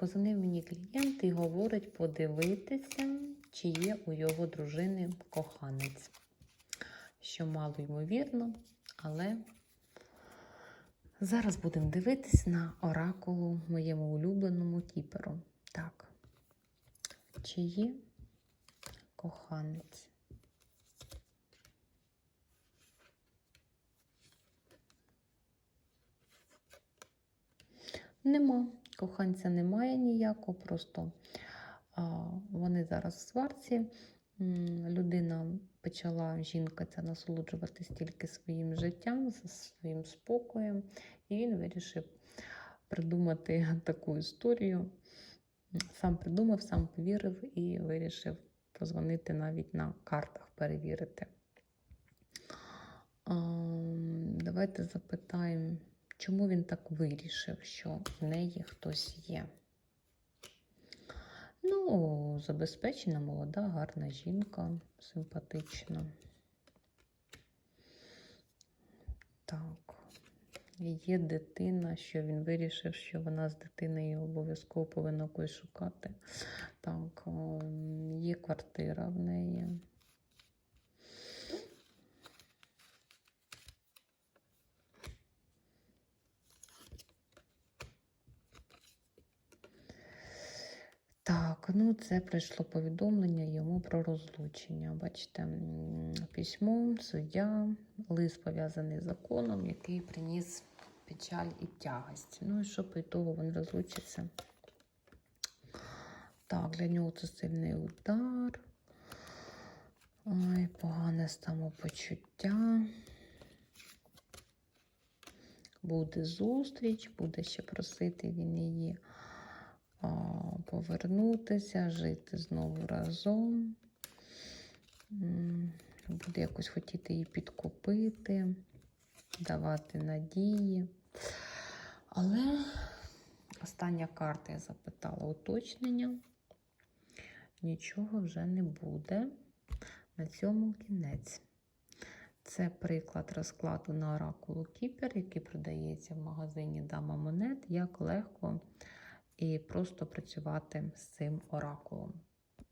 Позвонив мені клієнт і говорить подивитися, чи є у його дружини коханець. Що мало ймовірно, але зараз будемо дивитись на оракулу моєму улюбленому кіперу. Так, чи є коханець? Нема. Коханця немає ніякого, просто вони зараз в сварці. Людина почала, жінка ця насолоджуватись тільки своїм життям, своїм спокоєм, і він вирішив придумати таку історію. Сам придумав, сам повірив і вирішив позвонити навіть на картах перевірити. Давайте запитаємо, чому він так вирішив, що в неї хтось є. Ну, забезпечена, молода, гарна жінка, симпатична. Так. Є дитина, що він вирішив, що вона з дитиною обов'язково повинна когось шукати. Так, ем, є квартира в неї. Так, ну це прийшло повідомлення йому про розлучення. Бачите, письмо, суддя, лист пов'язаний з законом, який приніс печаль і тягость. Ну і що по ітогу він розлучиться? Так, для нього це сильний удар. Ой, погане самопочуття. Буде зустріч, буде ще просити він її повернутися, жити знову разом. Буде якось хотіти її підкупити, давати надії. Але остання карта я запитала уточнення. Нічого вже не буде. На цьому кінець. Це приклад розкладу на оракулу Кіпер, який продається в магазині Дама Монет, як легко і просто працювати з цим оракулом.